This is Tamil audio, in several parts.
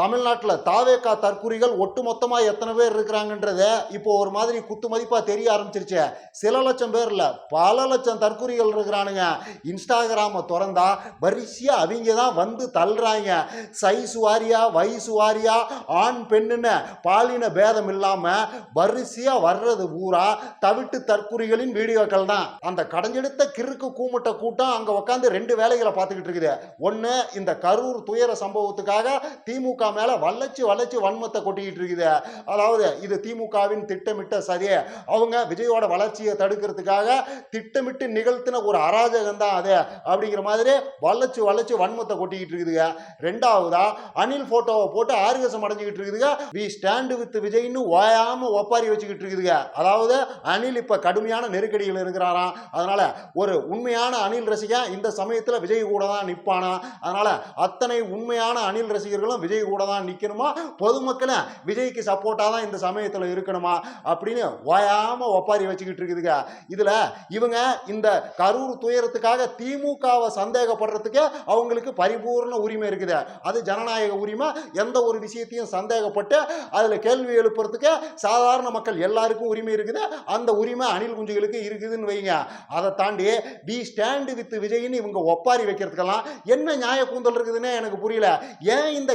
தமிழ்நாட்டில் தாவேக்கா தற்குறிகள் ஒட்டுமொத்தமாக எத்தனை பேர் இருக்கிறாங்கன்றத இப்போ ஒரு மாதிரி குத்து மதிப்பாக தெரிய ஆரம்பிச்சிருச்சு. சில லட்சம் பேர் பல லட்சம் தற்குறிகள் இருக்கிறானுங்க. இன்ஸ்டாகிராமை திறந்தா வரிசையாக அவங்க தான் வந்து தள்ளுறாங்க. சைஸ் வாரியா வயசு வாரியா ஆண் பெண்ணுன்னு பாலின பேதம் இல்லாமல் வரிசையாக வர்றது பூரா தவிட்டு தற்குறிகளின் வீடியோக்கள் தான். அந்த கடைஞ்செடுத்த கிறுக்கு கூமுட்ட கூட்டம் அங்கே உட்காந்து ரெண்டு வேலைகளை பார்த்துக்கிட்டு இருக்குது. ஒன்று இந்த கரூர் துயர சம்பவத்துக்காக திமுக மேல வளர்ச்சி வல்லச்சு வன்மத்தை கொட்டிக்கிட்டு இருக்குது. அதாவது இது திமுகவின் திட்டமிட்ட சதியை. அவங்க விஜயோட வளர்ச்சியை தடுக்கிறதுக்காக திட்டமிட்டு நிகழ்த்தின ஒரு அராஜகம் தான் அது அப்படிங்கிற மாதிரி வல்லச்சு வளர்ச்சி வன்மத்தை கொட்டிக்கிட்டு இருக்குதுங்க ரெண்டாவதா அனில் போட்டோவை போட்டு ஆர்கசம் அடைஞ்சிக்கிட்டு இருக்குதுங்க வி ஸ்டாண்டு வித் விஜய்னு ஓயாம ஒப்பாரி வச்சுக்கிட்டு இருக்குதுங்க அதாவது அனில் இப்ப கடுமையான நெருக்கடியில் இருக்கிறாராம். அதனால ஒரு உண்மையான அனில் ரசிகன் இந்த சமயத்தில் விஜய் கூட தான் நிற்பானா அதனால அத்தனை உண்மையான அனில் ரசிகர்களும் விஜய் கூட தான் நிற்கணுமா பொதுமக்களை விஜய்க்கு சப்போர்ட்டாக தான் இந்த சமயத்தில் இருக்கணுமா? அப்படின்னு ஓயாமல் ஒப்பாரி வச்சுக்கிட்டு இருக்குதுங்க. இதுல இவங்க இந்த கரூர் துயரத்துக்காக திமுகவை சந்தேகப்படுறதுக்கு அவங்களுக்கு பரிபூர்ண உரிமை இருக்குது. அது ஜனநாயக உரிமை. எந்த ஒரு விஷயத்தையும் சந்தேகப்பட்டு அதில் கேள்வி எழுப்புறதுக்கு சாதாரண மக்கள் எல்லாருக்கும் உரிமை இருக்குது. அந்த உரிமை அணில் குஞ்சுகளுக்கு இருக்குதுன்னு வைங்க. அதை தாண்டி பி ஸ்டாண்டு வித் விஜய்னு இவங்க ஒப்பாரி வைக்கிறதுக்கெல்லாம் என்ன நியாய கூந்தல் இருக்குதுன்னே எனக்கு புரியல. ஏன் இந்த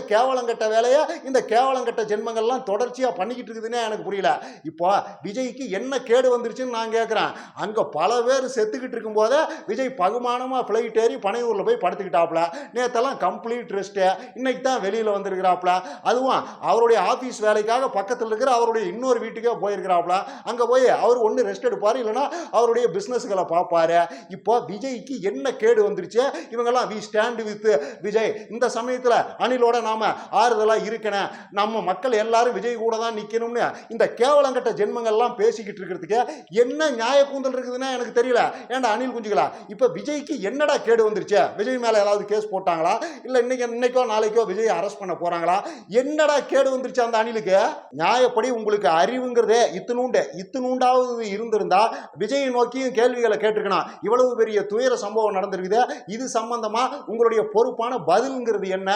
கெட்ட வேலையை? இந்த கேவலங்கட்ட ஜென்மங்கள்லாம் தொடர்ச்சியாக பண்ணிக்கிட்டு இருக்குதுன்னே எனக்கு புரியல. இப்போ விஜய்க்கு என்ன கேடு வந்துருச்சுன்னு நான் கேட்குறேன் அங்கே பல பேர் செத்துக்கிட்டு இருக்கும்போதே விஜய் பகுமானமாக ஃப்ளைட் ஏறி பனையூரில் போய் படுத்துக்கிட்டாப்புல. நேத்தெல்லாம் கம்ப்ளீட் ரெஸ்ட்டு இன்னைக்கு தான் வெளியில் வந்திருக்கிறாப்புல. அதுவும் அவருடைய ஆஃபீஸ் வேலைக்காக பக்கத்தில் இருக்கிற அவருடைய இன்னொரு வீட்டுக்கே போயிருக்கிறாப்புல. அங்கே போய் அவர் ஒன்று ரெஸ்ட் எடுப்பார் இல்லைன்னா அவருடைய பிஸ்னஸ்களை பார்ப்பாரு. இப்போ விஜய்க்கு என்ன கேடு வந்துருச்சு? இவங்கெல்லாம் வி ஸ்டாண்டு வித் விஜய். இந்த சமயத்தில் அணிலோட நாம ஆறுதலாக இருக்கணும் நம்ம மக்கள் எல்லாரும் விஜய் கூட தான் நிற்கணும்னு இந்த கேவலங்கட்ட ஜென்மங்கள்லாம் பேசிக்கிட்டு இருக்கிறதுக்கு என்ன நியாய கூந்தல் இருக்குதுன்னா எனக்கு தெரியல. ஏன்டா அணில் குஞ்சுகளா? இப்போ விஜய்க்கு என்னடா கேடு வந்துருச்சு? விஜய் மேலே ஏதாவது கேஸ் போட்டாங்களா? இல்லை இன்னைக்கு இன்னைக்கோ நாளைக்கோ விஜய் அரெஸ்ட் பண்ண போகிறாங்களா என்னடா கேடு வந்துருச்சு அந்த அணிலுக்கு? நியாயப்படி உங்களுக்கு அறிவுங்கிறதே இத்தினூண்டு. இத்தினூண்டாவது இருந்திருந்தா விஜயை நோக்கியும் கேள்விகளை கேட்டிருக்கணும். இவ்வளவு பெரிய துயர சம்பவம் நடந்திருக்குது. இது சம்பந்தமாக உங்களுடைய பொறுப்பான பதில்ங்கிறது என்ன?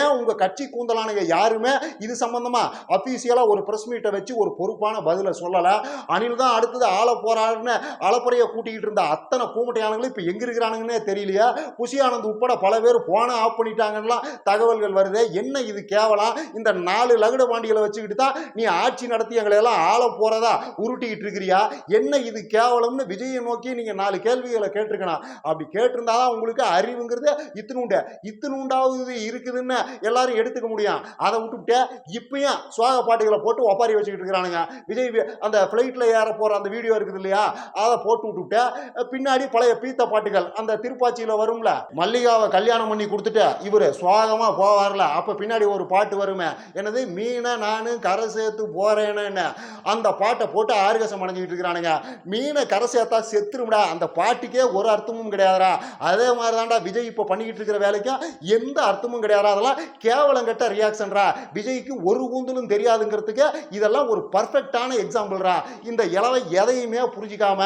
ஏன் உங்கள் கட்சி கூந்தலானுங்க யாருமே இது சம்பந்தமா அபிஷியலா ஒரு பிரஸ் மீட்டை வச்சு ஒரு பொறுப்பான பதிலை சொல்லல. அனில் தான் அடுத்தது ஆள போறாருன்னு அலப்பறைய கூட்டிக்கிட்டு இருந்த அத்தனை கூமட்டையானங்களும் இப்ப எங்க இருக்கிறானுங்கன்னே தெரியலையா. குஷியானந்த் ஆனந்த் உட்பட பல பேர் போன ஆஃப் பண்ணிட்டாங்கலாம் தகவல்கள் வருது. என்ன இது கேவலம்? இந்த நாலு லகுட பாண்டிகளை வச்சுக்கிட்டு தான் நீ ஆட்சி நடத்தி எங்களை எல்லாம் ஆள போறதா உருட்டிக்கிட்டு இருக்கிறியா? என்ன இது கேவலம்னு விஜயை நோக்கி நீங்க நாலு கேள்விகளை கேட்டிருக்கணும். அப்படி கேட்டிருந்தாதான் உங்களுக்கு அறிவுங்கிறது இத்தினுண்டு. இத்தினுண்டாவது இருக்குதுன்னு எல்லாரும் எடுத்துக்க முடியும். அதை விட்டுவிட்டு இப்பயும் சுவாக பாட்டுகளை போட்டு ஒப்பாரி வச்சுக்கிட்டு இருக்கிறானுங்க. விஜய் அந்த ஃப்ளைட்டில் ஏற போகிற அந்த வீடியோ இருக்குது இல்லையா? அதை போட்டு விட்டுவிட்டு பின்னாடி பழைய பீத்த பாட்டுகள் அந்த திருப்பாச்சியில் வரும்ல? மல்லிகாவை கல்யாணம் பண்ணி கொடுத்துட்டு இவர் சுவாகமாக போவார்ல? அப்போ பின்னாடி ஒரு பாட்டு வருமே? என்னது? மீனை நான் கரை சேர்த்து போறேன்னு அந்த பாட்டை போட்டு ஆர்கசம் அடைஞ்சிக்கிட்டு இருக்கிறானுங்க. மீனை கரை சேர்த்தா செத்துரும்டா. அந்த பாட்டுக்கே ஒரு அர்த்தமும் கிடையாதுடா. அதே மாதிரி தான்டா விஜய் இப்போ பண்ணிக்கிட்டு இருக்கிற வேலைக்கும் எந்த அர்த்தமும் கிடையாது அதெல்லாம் கேவலம் கட்ட ரியாக்ஷன்ரா விஜய்க்கு ஒரு கூந்தலும் தெரியாதுங்கிறதுக்கு இதெல்லாம் ஒரு பர்ஃபெக்டான எக்ஸாம்பிள்ரா இந்த இளவை எதையுமே புரிஞ்சிக்காம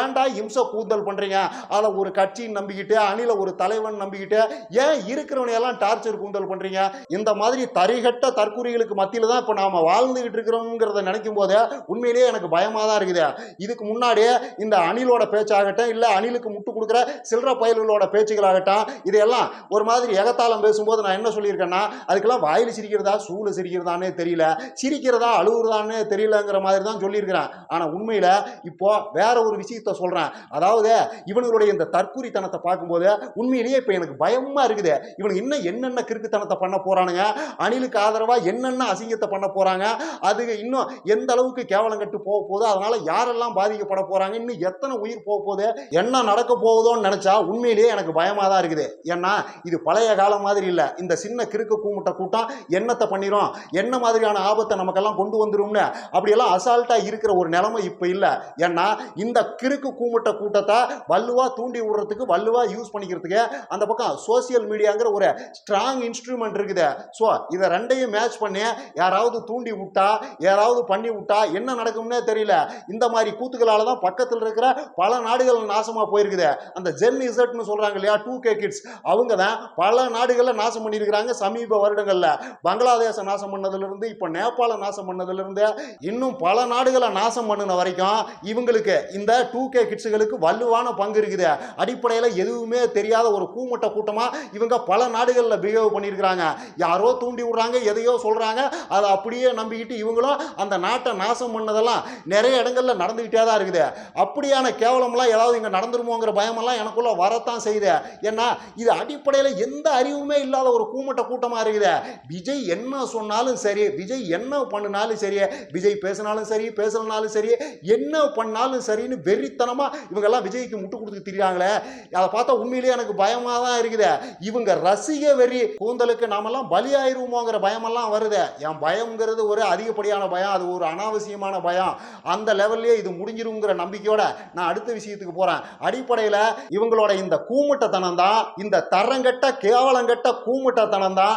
ஏன்டா இம்ச கூந்தல் பண்றீங்க? அதில் ஒரு கட்சின்னு நம்பிக்கிட்டு அணில ஒரு தலைவன் நம்பிக்கிட்டு ஏன் இருக்கிறவனையெல்லாம் டார்ச்சர் கூந்தல் பண்றீங்க? இந்த மாதிரி தரிகட்ட தற்கூறிகளுக்கு மத்தியில் தான் இப்போ நாம வாழ்ந்துகிட்டு இருக்கிறோங்கிறத நினைக்கும் போது உண்மையிலேயே எனக்கு பயமா தான் இருக்குது. இதுக்கு முன்னாடியே இந்த அணிலோட பேச்சாகட்டும் இல்லை அணிலுக்கு முட்டு கொடுக்குற சில்லற பயல்களோட பேச்சுகளாகட்டும் இதையெல்லாம் ஒரு மாதிரி எகத்தாளம் பேசும்போது நான் என்ன சொல்லியிருக்கேன்னா அதுக்கெல்லாம் வாயில் சிரிக்கிறதா சூழ சிரிக்கிறதானே தெரியல. சிரிக்கிறதா அழுகுறதானே தெரியலங்கிற மாதிரி தான் சொல்லியிருக்கிறேன். ஆனால் உண்மையில் இப்போ வேற ஒரு விஷயத்த சொல்கிறேன் அதாவது இவனுடைய இந்த தற்கூரித்தனத்தை பார்க்கும்போது உண்மையிலேயே இப்போ எனக்கு பயமாக இருக்குது. இவனுக்கு இன்னும் என்னென்ன கிறுக்குத்தனத்தை பண்ண போகிறானுங்க அணிலுக்கு ஆதரவாக என்னென்ன அசிங்கத்தை பண்ண போகிறாங்க அது இன்னும் எந்த அளவுக்கு கேவலம் கட்டு போக போகுது அதனால யாரெல்லாம் பாதிக்கப்பட போகிறாங்க இன்னும் எத்தனை உயிர் போக போகுது? என்ன நடக்க போகுதோன்னு நினச்சா உண்மையிலேயே எனக்கு பயமாக தான் இருக்குது. ஏன்னா இது பழைய காலம் மாதிரி இல்லை. இந்த சின்ன கிறுக்கு கூமுட்ட கூட்டம் என்னத்தை பண்ணிடும் என்ன மாதிரியான ஆபத்தை நமக்கெல்லாம் கொண்டு வந்துடும்னு அப்படியெல்லாம் அசால்ட்டாக இருக்கிற ஒரு நிலைமை இப்போ இல்லை. ஏன்னா இந்த கிறுக்கு கூமுட்ட கூட்டத்தை வள்ளுவா தூண்டி விடுறதுக்கு வள்ளுவா யூஸ் பண்ணிக்கிறதுக்கு அந்த பக்கம் சோசியல் மீடியாங்கிற ஒரு ஸ்ட்ராங் இன்ஸ்ட்ருமெண்ட் இருக்குது. ஸோ இதை ரெண்டையும் மேட்ச் பண்ணி யாராவது தூண்டி விட்டா யாராவது பண்ணி விட்டா என்ன நடக்கும்னே தெரியல. இந்த மாதிரி கூத்துக்களால் தான் பக்கத்தில் இருக்கிற பல நாடுகள் நாசமாக போயிருக்குது. அந்த ஜென் இசட்னு சொல்கிறாங்க இல்லையா டூ கே கிட்ஸ் அவங்க தான் பல நாடுகளில் நாசம் பண்ணியிருக்கிறாங்க சமீப வருடங்கள் வருடங்கள்ல பங்களாதேச நாசம் பண்ணதுலேருந்து இப்போ நேபாள நாசம் பண்ணதுலேருந்து இன்னும் பல நாடுகளை நாசம் பண்ணின வரைக்கும் இவங்களுக்கு இந்த டூ கே கிட்ஸுகளுக்கு வலுவான பங்கு இருக்குது. அடிப்படையில் எதுவுமே தெரியாத ஒரு கூமுட்டை கூட்டமாக இவங்க பல நாடுகளில் பிஹேவ் பண்ணியிருக்கிறாங்க. யாரோ தூண்டி விடுறாங்க எதையோ சொல்கிறாங்க அதை அப்படியே நம்பிக்கிட்டு இவங்களும் அந்த நாட்டை நாசம் பண்ணதெல்லாம் நிறைய இடங்களில் நடந்துக்கிட்டே தான் இருக்குது. அப்படியான கேவலம்லாம் ஏதாவது இங்கே நடந்துருமோங்கிற பயமெல்லாம் எனக்குள்ளே வரத்தான் செய்யுது. ஏன்னா இது அடிப்படையில் எந்த அறிவுமே இல்லாத ஒரு கூமட்ட கூட்டமாக இருக்குது. விஜய் என்ன சொன்னாலும் சரி விஜய் என்ன பண்ணினாலும் சரி விஜய் பேசினாலும் சரி பேசலனாலும் சரி என்ன பண்ணாலும் சரின்னு வெறித்தனமாக இவங்கெல்லாம் விஜய்க்கு முட்டு கொடுத்து திரியாங்களே அதை பார்த்தா உண்மையிலேயே எனக்கு பயமாக தான் இருக்குது. இவங்க ரசிக வெறி கூந்தலுக்கு நாமெல்லாம் பலியாயிருவோமோங்கிற பயமெல்லாம் வருது. என் பயம்ங்கிறது ஒரு அதிகப்படியான பயம் அது ஒரு அனாவசியமான பயம். அந்த லெவல்லே இது முடிஞ்சிருங்கிற நம்பிக்கையோட நான் அடுத்த விஷயத்துக்கு போகிறேன் அடிப்படையில் இவங்களோட இந்த கூமுட்டத்தனம் தான் இந்த தரங்கட்ட கேவலங்கட்ட கூமுட்டத்தனம் தான்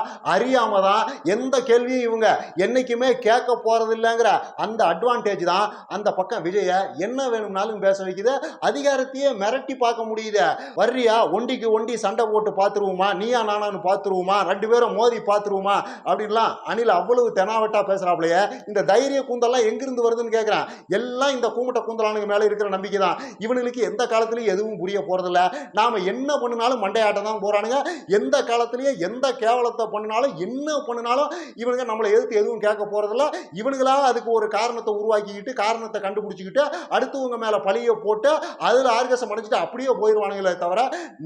அறியாம தான் எந்த கேள்வியும் இவங்க என்னைக்குமே கேட்க போகிறது இல்லைங்கிற அந்த அட்வான்டேஜ் தான் அந்த பக்கம் விஜய என்ன வேணும்னாலும் பேச வைக்குது. அதிகாரத்தையே மிரட்டி பார்க்க முடியுது. வர்றியா ஒண்டிக்கு ஒண்டி சண்டை போட்டு பார்த்துருவோமா? நீயா நானான்னு பார்த்துருவோமா? ரெண்டு பேரும் மோதி பார்த்துருவோமா? அப்படின்லாம் அனில் அவ்வளவு தெனாவட்டா பேசுகிறாப்புலையே இந்த தைரிய கூந்தல்லாம் எங்கிருந்து வருதுன்னு கேட்குறேன் எல்லாம் இந்த கூமுட்ட கூந்தலானுக்கு மேலே இருக்கிற நம்பிக்கை தான் இவனுங்களுக்கு எந்த காலத்துலையும் எதுவும் புரிய போகிறதில்ல நாம என்ன பண்ணினாலும் மண்டையாட்டம் தான் போகிறானுங்க எந்த காலத்துலேயும் எந்த கேவலத்தை பண்ணினாலும் என்ன பண்ணினாலும் இவனுங்க நம்மளை எதிர்த்து எதுவும் கேட்க போகிறதில்ல இவனுங்களா அதுக்கு ஒரு காரணத்தை உருவாக்கிக்கிட்டு காரணத்தை கண்டுபிடிச்சிக்கிட்டு அடுத்தவங்க மேலே பழியை போட்டு அதில் ஆர்கசம் அடைஞ்சிட்டு அப்படியே போயிடுவானுங்களே தவிர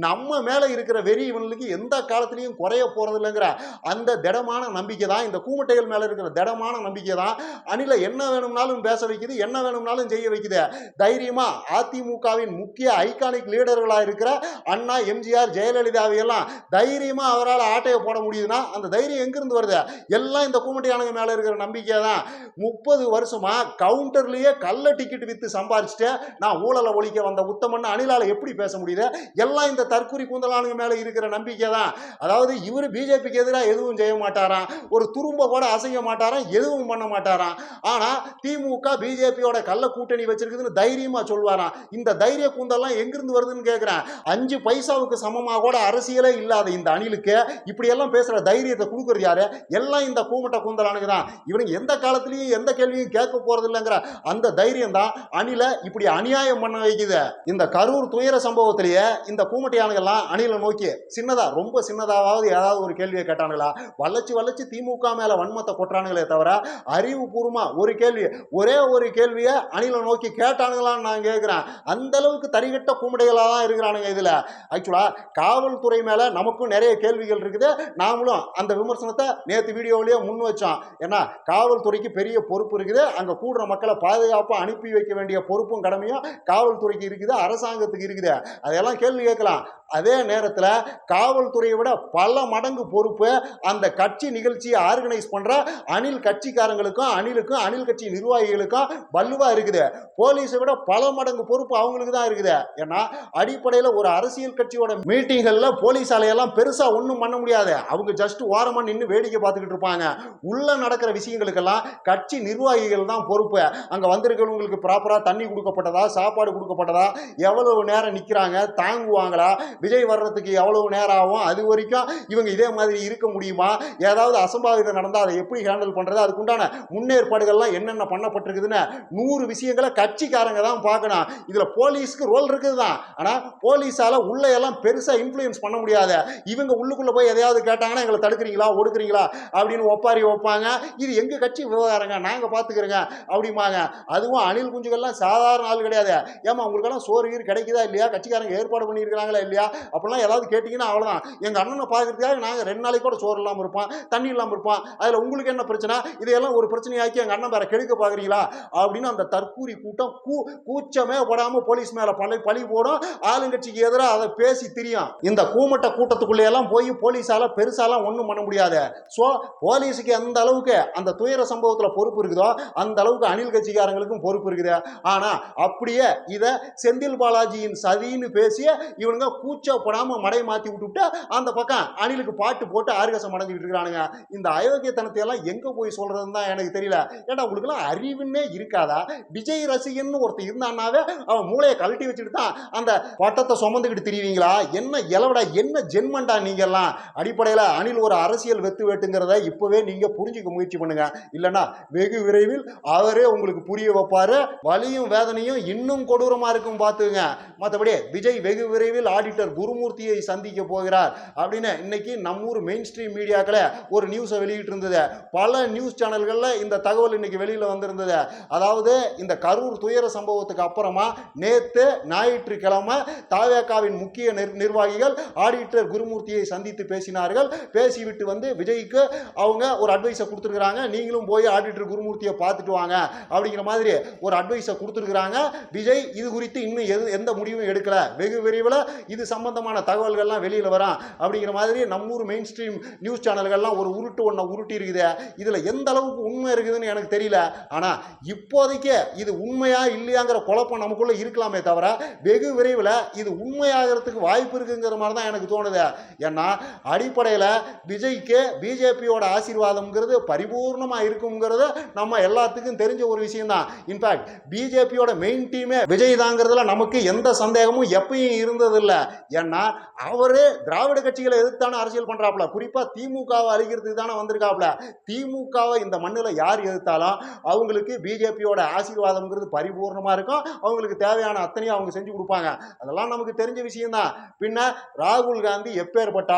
நம்ம மேலே இருக்கிற வெறி இவனுக்கு எந்த காலத்துலேயும் குறைய போகிறதில்லைங்கிற அந்த திடமான நம்பிக்கை தான் இந்த கூமட்டைகள் மேலே இருக்கிற திடமான நம்பிக்கை தான். அணில என்ன வேணும்னாலும் பேச வைக்குது என்ன வேணும்னாலும் செய்ய வைக்குது. தைரியமாக அதிமுகவின் முக்கிய ஐகானிக் லீடர்களாக இருக்கிற அண்ணா எம்ஜிஆர் ஜெயலலிதாவையெல்லாம் தைரியமாக அவரால் ஆட்டையை போட முடியுதுன்னா அந்த தைரியம் எங்கிருந்து வருது? எல்லாம் இந்த கூமுட்டையானுங்க மேல இருக்கிற நம்பிக்கை தான். முப்பது வருஷமா கவுண்டர்லயே கள்ள டிக்கெட் வித்து சம்பாரிச்சுட்டு நான் ஊழலை ஒழிக்க வந்த உத்தமன்னு அணிலால எப்படி பேச முடியுது? எல்லாம் இந்த தற்குறி கூந்தலானுங்க மேல இருக்கிற நம்பிக்கை தான். அதாவது இவர் பிஜேபிக்கு எதிராக எதுவும் செய்ய மாட்டாராம். ஒரு துரும்ப கூட அசைய மாட்டாராம் எதுவும் பண்ண மாட்டாராம். ஆனா திமுக பிஜேபியோட கள்ள கூட்டணி வச்சிருக்குதுன்னு தைரியமா சொல்வாராம். இந்த தைரிய கூந்தல்லாம் எங்கிருந்து வருதுன்னு கேட்கிறேன் அஞ்சு பைசாவுக்கு சமமாக கூட அரசியலே இல்லாத இந்த அணிலுக்கு இப்படியெல்லாம் பேசுற தைரியத்தை கொடுக்குறது யாரு? எல்லாம் இந்த கூமட்ட கூந்தலானுக்கு தான். இவனுங்க எந்த காலத்துலயும் எந்த கேள்வியும் கேட்க போறது இல்லைங்கிற அந்த தைரியம் தான் அணில இப்படி அநியாயம் பண்ண வைக்குது. இந்த கரூர் துயர சம்பவத்திலேயே இந்த கூமுட்டையானுங்கெல்லாம் அணிலை நோக்கி சின்னதா ரொம்ப சின்னதாவது ஏதாவது ஒரு கேள்வியை கேட்டானுங்களா? வளைச்சு வளைச்சு திமுக மேல வன்மத்தை கொட்டுறானுங்களே தவிர அறிவுபூர்வமா ஒரு கேள்வி ஒரே ஒரு கேள்வியை அணிலை நோக்கி கேட்டானுங்களான்னு நான் கேட்கிறேன் அந்த அளவுக்கு தரிகட்ட கூமுடைகளாக தான் இருக்கிறானுங்க இதுல. ஆக்சுவலா காவல்துறை மேல நமக்கும் நிறைய கேள்விகள் இருக்குது. நாமளும் அந்த விமர்சனத்தை நேற்று வீடியோவிலேயே முன் வச்சான். ஏன்னா காவல்துறைக்கு பெரிய பொறுப்பு இருக்குது. அங்கே கூடுற மக்களை பாதுகாப்பாக அனுப்பி வைக்க வேண்டிய பொறுப்பும் கடமையும் காவல்துறைக்கு இருக்குது. அரசாங்கத்துக்கு இருக்குது. அதையெல்லாம் கேள்வி கேட்கலாம். அதே நேரத்தில் காவல்துறையை விட பல மடங்கு பொறுப்பு அந்த கட்சி நிகழ்ச்சியை ஆர்கனைஸ் பண்ணுற அணில் கட்சிக்காரங்களுக்கும் அணிலுக்கும் அணில் கட்சி நிர்வாகிகளுக்கும் வலுவாக இருக்குது. போலீஸை விட பல மடங்கு பொறுப்பு அவங்களுக்கு தான் இருக்குது. ஏன்னா அடிப்படையில் ஒரு அரசியல் கட்சியோட மீட்டிங்களில் போலீஸாலையெல்லாம் பெருசாக ஒன்றும் பண்ண முடியாது. அவங்க ஜஸ்ட் ஓரமாக நின்று வேடிக்கை பார்த்துக்கிட்டு இருப்பாங்க. உள்ள நடக்கிற விஷயங்களுக்கெல்லாம் கட்சி நிர்வாகிகள் தான் பொறுப்பு. அங்கே வந்திருக்கிறவங்களுக்கு ப்ராப்பராக தண்ணி கொடுக்கப்பட்டதா சாப்பாடு கொடுக்கப்பட்டதா எவ்வளவு நேரம் நிற்கிறாங்க தாங்குவாங்களா விஜய் வர்றதுக்கு எவ்வளவு நேரம் ஆகும் அது வரைக்கும் இவங்க இதே மாதிரி இருக்க முடியுமா? ஏதாவது அசம்பாவிதம் நடந்தால் அதை எப்படி ஹேண்டில் பண்ணுறது அதுக்குண்டான முன்னேற்பாடுகள்லாம் என்னென்ன பண்ணப்பட்டிருக்குதுன்னு நூறு விஷயங்களை கட்சிக்காரங்க தான் பார்க்கணும். இதில் போலீஸ்க்கு ரோல் இருக்குது தான். ஆனால் போலீஸால் உள்ள எல்லாம் பெருசாக இன்ஃப்ளூயன்ஸ் பண்ண முடியாது. இவங்க உள்ளுக்குள்ளே போய் எதையாவது கேட்டாங்கன்னா எங்களை தடுக்கிறீங்களா ஒடுக்குறீங்களா? அப்படின்னு ஒப்பாரி வைப்பாங்க. இது எங்கள் கட்சி விவகாரங்க? நாங்கள் பார்த்துக்கிறோங்க அப்படிம்பாங்க. அதுவும் அணில் குஞ்சுகள்லாம் சாதாரண ஆள் கிடையாது. ஏமா உங்களுக்கெல்லாம் சோறு கீர் கிடைக்குதா இல்லையா? கட்சிக்காரங்க ஏற்பாடு பண்ணியிருக்கிறாங்களா இல்லையா? அப்படிலாம் ஏதாவது கேட்டிங்கன்னா அவ்வளோதான் எங்கள் அண்ணனை பார்க்கறதுக்காக நாங்கள் ரெண்டு நாளைக்கு கூட சோறு இல்லாமல் இருப்போம். தண்ணி இல்லாமல் இருப்போம். அதில் உங்களுக்கு என்ன பிரச்சனை? இதையெல்லாம் ஒரு பிரச்சனையாக்கி எங்கள் அண்ணன் வேற கெடுக்க பார்க்குறீங்களா அப்படின்னு அந்த தற்கூரி கூட்டம் கூ கூச்சமே போடாமல் போலீஸ் மேலே பழி பழி போடும். ஆளுங்கட்சிக்கு எதிராக அதை பேசி திரியும். இந்த கூமட்ட கூட்டத்துக்குள்ளே எல்லாம் போய் போலீஸால பெருசாலாம் ஒன்றும் பண்ண முடியாது. ஸோ போலீஸுக்கு எந்த அளவுக்கு அந்த துயர சம்பவத்தில் பொறுப்பு இருக்குதோ அந்த அளவுக்கு அணில் கட்சிக்காரங்களுக்கும் பொறுப்பு இருக்குது. ஆனால் அப்படியே இதை செந்தில் பாலாஜியின் சதின்னு பேசி இவனுங்க கூச்சப்படாமல் மடை மாற்றி விட்டுவிட்டு அந்த பக்கம் அணிலுக்கு பாட்டு போட்டு ஆர்கசம் அடைஞ்சிக்கிட்டு இருக்கிறானுங்க. இந்த அயோக்கியத்தனத்தை எல்லாம் எங்கே போய் சொல்கிறதுன்னு தான் எனக்கு தெரியல. ஏன்னா உங்களுக்குலாம் அறிவுன்னே இருக்காதா? விஜய் ரசிகன் ஒருத்தர் இருந்தான்னாவே அவன் மூளையை கழட்டி வச்சுட்டு தான் அந்த பட்டத்தை சுமந்துக்கிட்டு திரிவீங்களா? என்ன எலவடா என்ன ஜென்மண்டா நீங்கள்லாம் அடிப்படையில் அணில் ஒரு அரசு அரசியல் வெத்து வேட்டுங்கிறத இப்போவே நீங்க புரிஞ்சுக்க முயற்சி பண்ணுங்க. இல்லைனா வெகு விரைவில் அவரே உங்களுக்கு புரிய வைப்பாரு. வலியும் வேதனையும் இன்னும் கொடூரமா இருக்கும் பார்த்துங்க மற்றபடி விஜய் வெகு விரைவில் ஆடிட்டர் குருமூர்த்தியை சந்திக்க போகிறார் அப்படின்னு இன்னைக்கு நம்ம ஊர் மெயின் ஸ்ட்ரீம் மீடியாக்களை ஒரு நியூஸை வெளியிட்டு இருந்தது பல நியூஸ் சேனல்களில் இந்த தகவல் இன்னைக்கு வெளியில் வந்திருந்தது. அதாவது இந்த கரூர் துயர சம்பவத்துக்கு அப்புறமா நேத்து ஞாயிற்றுக்கிழமை தாவேக்காவின் முக்கிய நிர்வாகிகள் ஆடிட்டர் குருமூர்த்தியை சந்தித்து பேசினார்கள். பேசிவிட்டு வந்து விஜய்க்கு அவங்க ஒரு அட்வைஸை கொடுத்துருக்குறாங்க. நீங்களும் போய் ஆடிட்டர் குருமூர்த்தியை பார்த்துட்டு வாங்க. அப்படிங்கிற மாதிரி ஒரு அட்வைஸை கொடுத்துருக்குறாங்க. விஜய் இது குறித்து இன்னும் எது எந்த முடிவும் எடுக்கல. வெகு விரைவில் இது சம்பந்தமான தகவல்கள்லாம் வெளியில் வரும் அப்படிங்கிற மாதிரி நம்மூர் மெயின் ஸ்ட்ரீம் நியூஸ் சேனல்கள்லாம் ஒரு உருட்டு ஒன்றை உருட்டி இருக்குது இதில் எந்த அளவுக்கு உண்மை இருக்குதுன்னு எனக்கு தெரியல. ஆனால் இப்போதைக்கு இது உண்மையா இல்லையாங்கிற குழப்பம் நமக்குள்ளே இருக்கலாமே தவிர வெகு விரைவில் இது உண்மையாகிறதுக்கு வாய்ப்பு இருக்குங்கிற மாதிரி தான் எனக்கு தோணுது. ஏன்னா அடிப்படையில் விஜய் விஜய்க்கு பிஜேபியோட ஆசீர்வாதம்ங்கிறது பரிபூர்ணமாக இருக்குங்கிறத நம்ம எல்லாத்துக்கும் தெரிஞ்ச ஒரு விஷயம்தான். இன்ஃபேக்ட் பிஜேபியோட மெயின் டீமே விஜய் தாங்கிறதுல நமக்கு எந்த சந்தேகமும் எப்பயும் இருந்ததில்லை. ஏன்னா அவர் திராவிட கட்சிகளை எதிர்த்தான அரசியல் பண்றாப்புல. குறிப்பா திமுகவை அழிக்கிறதுக்கு தானே வந்திருக்காப்புல. திமுகவை இந்த மண்ணில் யார் எதிர்த்தாலும் அவங்களுக்கு பிஜேபியோட ஆசீர்வாதம்ங்கிறது பரிபூர்ணமா இருக்கும். அவங்களுக்கு தேவையான அத்தனையும் அவங்க செஞ்சு கொடுப்பாங்க. அதெல்லாம் நமக்கு தெரிஞ்ச விஷயம்தான். பின்ன ராகுல் காந்தி எப்பேற்பட்ட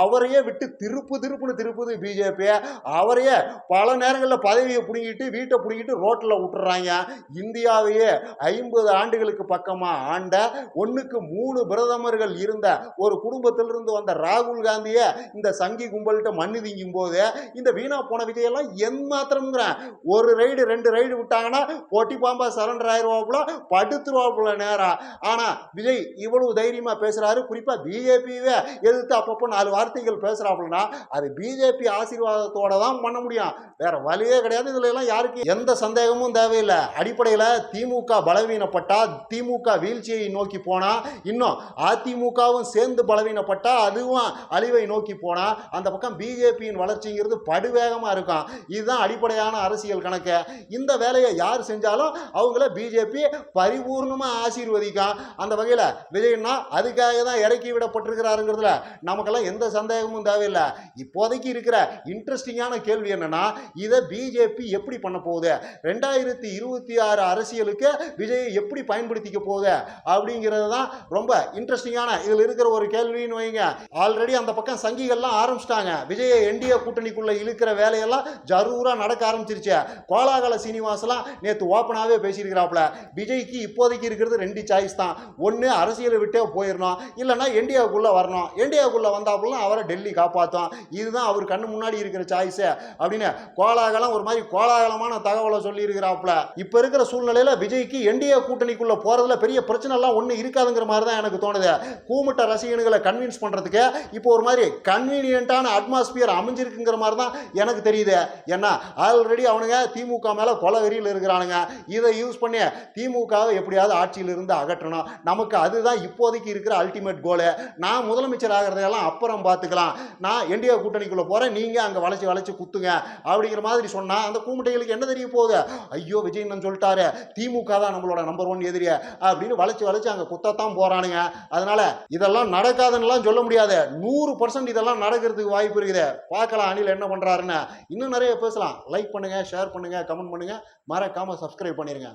அவரையே விட்டு திருப்பு திருப்புன்னு திருப்புது பிஜேபியை அவரையே பல நேரங்களில் பதவியை பிடுங்கிட்டு வீட்டை பிடுங்கிட்டு ரோட்டில் விட்டுறாங்க இந்தியாவையே ஐம்பது ஆண்டுகளுக்கு பக்கமாக ஆண்ட ஒன்றுக்கு மூணு பிரதமர்கள் இருந்த ஒரு குடும்பத்திலிருந்து வந்த ராகுல் காந்தியை இந்த சங்கி கும்பல்கிட்ட மண்ணு திங்கும் போது இந்த வீணா போன விஜயெல்லாம் என் மாத்திரம்ங்கிறேன். ஒரு ரைடு ரெண்டு ரைடு விட்டாங்கன்னா போட்டி பாம்பா சரண்டர் ஆயிடுவாப்புல படுத்துருவாப்புல நேரம் ஆனால் விஜய் இவ்வளவு தைரியமாக பேசுகிறாரு குறிப்பாக பிஜேபியவே எதிர்த்து அப்பப்போ நாலு வார்த்தைகள் பேசுகிறாப்புலனா அது பிஜேபி ஆசீர்வாதத்தோட தான் பண்ண முடியும். வேற வழியே கிடையாது. இதுல எல்லாம் யாருக்கு எந்த சந்தேகமும் தேவையில்லை. அடிப்படையில் திமுக பலவீனப்பட்டா திமுக வீழ்ச்சியை நோக்கி போனா இன்னும் அதிமுகவும் சேர்ந்து பலவீனப்பட்டா அதுவும் அழிவை நோக்கி போனா அந்த பக்கம் பிஜேபியின் வளர்ச்சிங்கிறது படுவேகமாக இருக்கும். இதுதான் அடிப்படையான அரசியல் கணக்கு. இந்த வேலையை யார் செஞ்சாலும் அவங்கள பிஜேபி பரிபூர்ணமாக ஆசீர்வதிக்கும். அந்த வகையில் விஜயண்ணா அதுக்காக தான் இறக்கி விடப்பட்டிருக்கிறாருங்கிறதுல நமக்கெல்லாம் எந்த சந்தேகமும் தேவையில்லை. இப்போதைக்கு இருக்கிற இன்ட்ரெஸ்டிங்கான கேள்வி என்னன்னா இதை பிஜேபி எப்படி பண்ண போகுது? ரெண்டாயிரத்தி இருபத்தி ஆறு அரசியலுக்கு விஜயை எப்படி பயன்படுத்திக்க போகுது? அப்படிங்கிறது தான் ரொம்ப இன்ட்ரெஸ்டிங்கான இதில் இருக்கிற ஒரு கேள்வின்னு வைங்க. ஆல்ரெடி அந்த பக்கம் சங்கிகள்லாம் ஆரம்பிச்சிட்டாங்க. விஜயை என்டிஏ கூட்டணிக்குள்ளே இழுக்கிற வேலையெல்லாம் ஜரூராக நடக்க ஆரம்பிச்சிருச்சு. கோலாகல சீனிவாசலாம் நேற்று ஓப்பனாகவே பேசியிருக்கிறாப்புல. விஜய்க்கு இப்போதைக்கு இருக்கிறது ரெண்டு சாய்ஸ் தான். ஒன்று அரசியலை விட்டே போயிடணும். இல்லைன்னா என்டிஏக்குள்ளே வரணும். என்டிஏக்குள்ளே வந்தாப்புலாம் அவரை டெல்லி காப்பாற்றும் இதுதான் அவர் கண்ணு முன்னாடி இருக்கிற சாய்ஸு அப்படின்னு கோலாகலம் ஒரு மாதிரி கோலாகலமான தகவலை சொல்லியிருக்கிறாப்புல. இப்போ இருக்கிற சூழ்நிலையில் விஜய்க்கு என்டிஏ கூட்டணிக்குள்ளே போகிறதுல பெரிய பிரச்சனைலாம் ஒன்றும் இருக்காதுங்கிற மாதிரி தான் எனக்கு தோணுது. கூமுட்ட ரசிகனுகளை கன்வின்ஸ் பண்ணுறதுக்கு இப்போ ஒரு மாதிரி கன்வீனியண்ட்டான அட்மாஸ்பியர் அமைஞ்சிருக்குங்கிற மாதிரி தான் எனக்கு தெரியுது. ஏன்னா ஆல்ரெடி அவனுங்க திமுக மேலே கொலை வெறியில் இருக்கிறானுங்க. இதை யூஸ் பண்ணி திமுகவை எப்படியாவது ஆட்சியில் இருந்து அகற்றணும். நமக்கு அதுதான் இப்போதைக்கு இருக்கிற அல்டிமேட் கோலு நான் முதலமைச்சர் ஆகிறதையெல்லாம் அப்புறம் பார்த்துக்கலாம். நான் என்டிஏ கூட்டணிக்குள்ளே போகிறேன் நீங்கள் அங்கே வளைச்சி வளைச்சி குத்துங்க அப்படிங்கிற மாதிரி சொன்னால் அந்த கூமுட்டைகளுக்கு என்ன தெரிய போகுது? ஐயோ விஜய் சொல்லிட்டாரு திமுக தான் நம்மளோட நம்பர் ஒன் எதிரிய அப்படின்னு வளைச்சி வளைச்சி அங்கே குத்தத்தான் போகிறானுங்க அதனால் இதெல்லாம் நடக்காதுன்னுலாம் சொல்ல முடியாது. நூறு பர்சன்ட் இதெல்லாம் நடக்கிறதுக்கு வாய்ப்பு இருக்குது. பார்க்கலாம் அணில் என்ன பண்ணுறாருன்னு இன்னும் நிறைய பேசலாம். லைக் பண்ணுங்கள் ஷேர் பண்ணுங்கள் கமெண்ட் பண்ணுங்கள் மறக்காமல் சப்ஸ்கிரைப் பண்ணிடுங்க